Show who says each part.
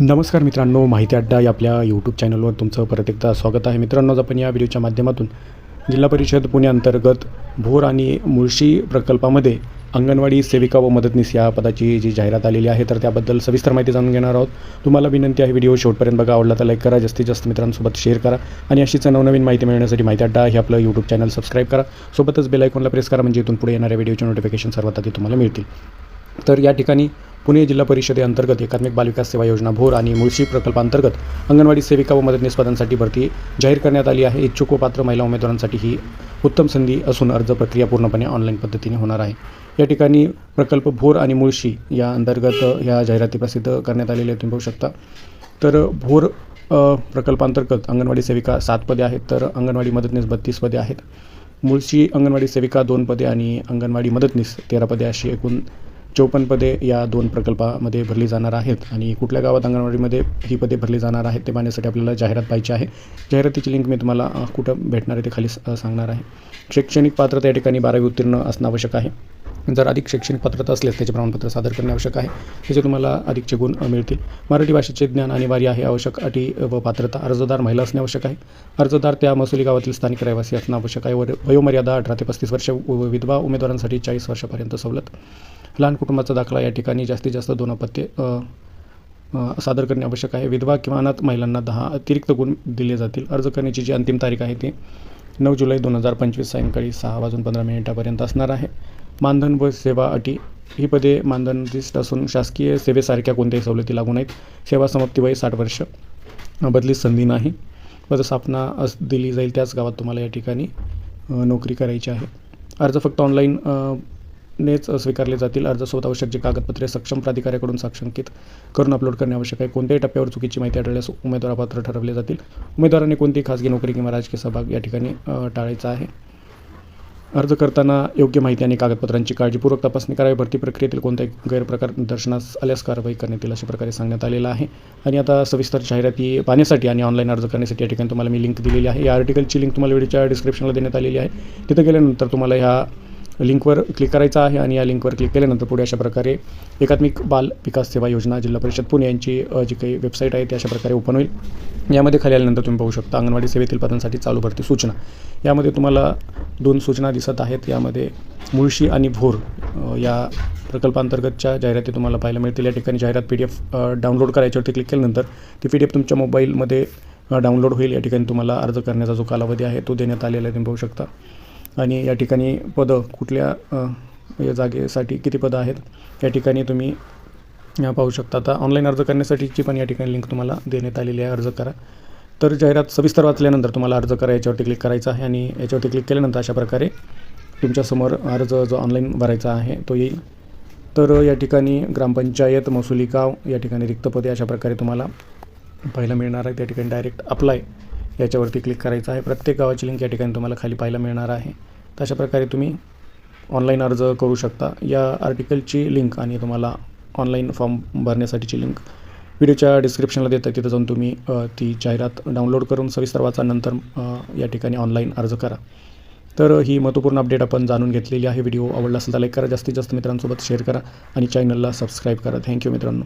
Speaker 1: नमस्कार मित्रांनो माहिती अड्डा या आपल्या यूट्यूब चॅनलवर तुमचं परत एकदा स्वागत आहे. मित्रांनो आपण या व्हिडिओच्या माध्यमातून जिल्हा परिषद पुणे अंतर्गत भोर आणि मुळशी प्रकल्पामध्ये अंगणवाडी सेविका व मदतनीस या पदाची जी जाहिरात आलेली आहे तर त्याबद्दल सविस्तर माहिती जाणून घेणार आहोत. तुम्हाला विनंती आहे व्हिडिओ शेवटपर्यंत बघा. आवडला तर लाईक करा. जास्तीत जास्त मित्रांसोबत शेअर करा. आणि अशीच नवनवीन माहिती मिळण्यासाठी माहिती अड्डा हे आपलं यूट्यूब चॅनल सबस्क्राईब करा. सोबतच बेल आयकॉनला प्रेस करा म्हणजे इथून पुढे येणाऱ्या व्हिडिओचे नोटिफिकेशन सर्वात आधी तुम्हाला मिळतील. तर या ठिकाणी पुणे जिल्हा परिषदेअंतर्गत एकात्मिक बालविकास सेवा योजना भोर आणि मुळशी प्रकल्पांतर्गत अंगणवाडी सेविका व मदतनीस पदांसाठी भरती जाहीर करण्यात आली आहे. इच्छुक व पात्र महिला उमेदवारांसाठी ही उत्तम संधी असून अर्ज प्रक्रिया पूर्णपणे ऑनलाईन पद्धतीने होणार आहे. या ठिकाणी प्रकल्प भोर आणि मुळशी या अंतर्गत ह्या जाहिराती प्रसिद्ध करण्यात आलेल्या तुम्ही पाहू शकता. तर भोर प्रकल्पांतर्गत अंगणवाडी सेविका सात पदे आहेत तर अंगणवाडी मदतनीस बत्तीस पदे आहेत. मुळशी अंगणवाडी सेविका दोन पदे आणि अंगणवाडी मदतनीस तेरा पदे अशी एकूण चौपन्न पदे या दोन प्रकल्पामध्ये भरली जाणार आहेत आणि कुठल्या गावात अंगणवाडीमध्ये ही पदे भरली जाणार आहेत ते पाहण्यासाठी आपल्याला जाहिरात पाहिजे आहे. जाहिरातीची लिंक मी तुम्हाला कुठं भेटणार आहे ते खाली स- सांगणार आहे. शैक्षणिक पात्रता या ठिकाणी बारावी उत्तीर्ण असणं आवश्यक आहे. जर अधिक शैक्षणिक पात्रता असल्यास त्याचे प्रमाणपत्र सादर करणे आवश्यक आहे. त्याचे तुम्हाला अधिकचे गुण मिळतील. मराठी भाषेचे ज्ञान अनिवार्य आहे. आवश्यक अटी व पात्रता अर्जदार महिला असणे आवश्यक आहे. अर्जदार त्या महसुली गावातील स्थानिक रहिवासी असणं आवश्यक आहे. वर वयोमर्यादा अठरा ते पस्तीस वर्ष व विधवा उमेदवारांसाठी चाळीस वर्षापर्यंत सवलत. लहान कुटुंबाचा दाखला या ठिकाणी जास्तीत जास्त दोन अपत्ये सादर करणे आवश्यक आहे. विधवा किंवा अनाथ महिलांना दहा अतिरिक्त गुण दिले जातील. अर्ज करण्याची जी अंतिम तारीख आहे ती नऊ जुलै दोन हजार पंचवीस सायंकाळी सहा वाजून पंधरा मिनिटापर्यंत असणार आहे. मानधन व सेवा अटी ही पदे मानधनदिष्ट असून शासकीय सेवेसारख्या कोणत्याही सवलती लागू नाहीत सेवा समाप्ती वय साठ वर्ष. बदली संधी नाही. पदस्थापना अस दिली जाईल त्याच गावात तुम्हाला या ठिकाणी नोकरी करायची आहे. अर्ज फक्त ऑनलाईन नेच स्वीकारले जातील. अर्जासोबत आवश्यक जी कागदपत्रे सक्षम प्राधिकाऱ्याकडून साक्षांकित करून अपलोड करणे आवश्यक आहे. कोणत्याही टप्प्यावर चुकीची माहिती आढळल्यास उमेदवार पात्र ठरवले जातील. उमेदवाराने कोणतीही खाजगी नोकरी किंवा राजकीय सहभाग या ठिकाणी टाळायचा आहे? अर्ज करताना योग्य माहिती आणि कागदपत्रांची काळजीपूर्वक तपासणी करावी. भरती प्रक्रियेतील कोणत्याही गैरप्रकार दर्शनास आल्यास कारवाई करण्यात येईल अशा प्रकारे सांगण्यात आलेलं आहे. आणि आता सविस्तर जाहिराती पाहण्यासाठी आणि ऑनलाईन अर्ज करण्यासाठी या ठिकाणी तुम्हाला मी लिंक दिलेली आहे. या आर्टिकलची लिंक तुम्हाला व्हिडिओच्या डिस्क्रिप्शनला देण्यात आलेली आहे. तिथं गेल्यानंतर तुम्हाला ह्या लिंकवर क्लिक करायचं आहे आणि या लिंकवर क्लिक केल्यानंतर पुढे अशा प्रकारे एकात्मिक बाल विकास सेवा योजना जिल्हा परिषद पुणे यांची जी काही वेबसाईट आहे ती अशा प्रकारे ओपन होईल. यामध्ये खाली आल्यानंतर तुम्ही पाहू शकता अंगणवाडी सेवेतील पदांसाठी चालू भरती सूचना. यामध्ये तुम्हाला दोन सूचना दिसत आहेत. यामध्ये मुळशी आणि भोर या प्रकल्पांतर्गतच्या जाहिराती तुम्हाला पाहायला मिळतील. या ठिकाणी जाहिरात पी डी एफ डाउनलोड करायच्यावरती क्लिक केल्यानंतर ती पी डी एफ तुमच्या मोबाईलमध्ये डाउनलोड होईल. या ठिकाणी तुम्हाला अर्ज करण्याचा जो कालावधी आहे तो देण्यात आलेला आहे. तुम्ही पाहू शकता. आणि या ठिकाणी पदं कुठल्या या जागेसाठी किती पदं आहेत या ठिकाणी तुम्ही पाहू शकता. आता ऑनलाईन अर्ज करण्यासाठीची पण या ठिकाणी लिंक तुम्हाला देण्यात आलेली आहे अर्ज करा. तर जाहिरात सविस्तर वाचल्यानंतर तुम्हाला अर्ज करा याच्यावरती क्लिक करायचा आहे आणि याच्यावरती क्लिक केल्यानंतर अशा प्रकारे तुमच्यासमोर अर्ज जो ऑनलाईन भरायचा आहे तो येईल. तर या ठिकाणी ग्रामपंचायत महसुली गाव या ठिकाणी रिक्त पदे अशा प्रकारे तुम्हाला पाहायला मिळणार आहे त्या ठिकाणी डायरेक्ट अप्लाय याच्यावरती क्लिक करायचं आहे. प्रत्येक गावाची लिंक या ठिकाणी तुम्हाला खाली पाहायला मिळणार आहे. तर अशा प्रकारे तुम्ही ऑनलाईन अर्ज करू शकता. या आर्टिकलची लिंक आणि तुम्हाला ऑनलाईन फॉर्म भरण्यासाठीची लिंक व्हिडिओच्या डिस्क्रिप्शनला देतं तिथं जाऊन तुम्ही ती जाहिरात डाउनलोड करून सविस्तर वाचा. नंतर या ठिकाणी ऑनलाईन अर्ज करा. तर ही महत्त्वपूर्ण अपडेट आपण जाणून घेतलेली आहे. व्हिडिओ आवडला असेल तर लाईक करा. जास्तीत जास्त मित्रांसोबत शेअर करा आणि चॅनलला सबस्क्राईब करा. थँक्यू मित्रांनो.